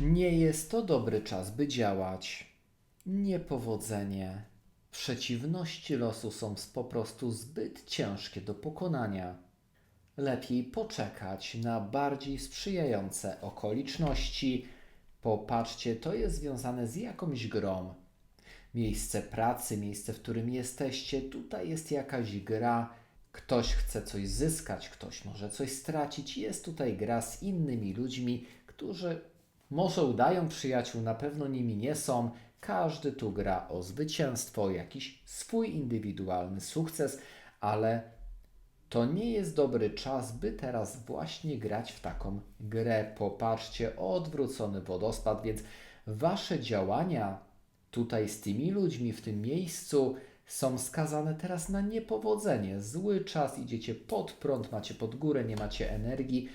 Nie jest to dobry czas, by działać. Niepowodzenie. Przeciwności losu są po prostu zbyt ciężkie do pokonania. Lepiej poczekać na bardziej sprzyjające okoliczności. Popatrzcie, to jest związane z jakąś grą. Miejsce pracy, miejsce, w którym jesteście, tutaj jest jakaś gra. Ktoś chce coś zyskać, ktoś może coś stracić. Jest tutaj gra z innymi ludźmi, którzy może udają przyjaciół, na pewno nimi nie są. Każdy tu gra o zwycięstwo, jakiś swój indywidualny sukces, ale to nie jest dobry czas, by teraz właśnie grać w taką grę. Popatrzcie, odwrócony wodospad, więc wasze działania tutaj z tymi ludźmi w tym miejscu są skazane teraz na niepowodzenie. Zły czas, idziecie pod prąd, macie pod górę, nie macie energii.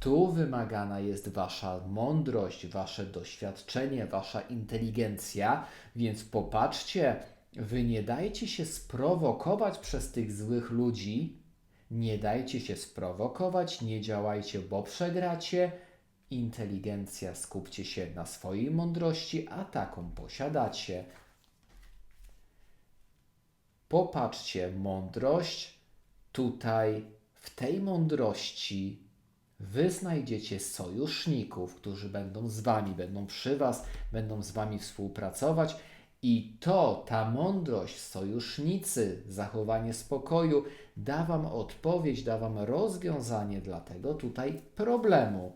Tu wymagana jest wasza mądrość, wasze doświadczenie, wasza inteligencja, więc popatrzcie, wy nie dajcie się sprowokować przez tych złych ludzi, nie dajcie się sprowokować, nie działajcie, bo przegracie. Inteligencja, skupcie się na swojej mądrości, a taką posiadacie. Popatrzcie, mądrość tutaj, w tej mądrości Wy znajdziecie sojuszników, którzy będą z Wami, będą przy Was, będą z Wami współpracować. I to, ta mądrość, sojusznicy, zachowanie spokoju da Wam odpowiedź, da Wam rozwiązanie dla tego tutaj problemu.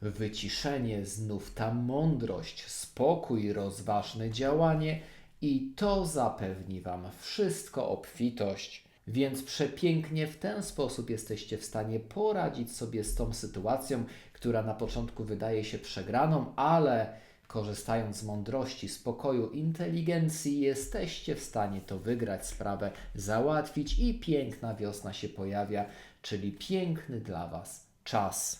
Wyciszenie, znów ta mądrość, spokój, rozważne działanie i to zapewni Wam wszystko obfitość. Więc przepięknie w ten sposób jesteście w stanie poradzić sobie z tą sytuacją, która na początku wydaje się przegraną, ale korzystając z mądrości, spokoju, inteligencji, jesteście w stanie to wygrać, sprawę załatwić i piękna wiosna się pojawia, czyli piękny dla Was czas.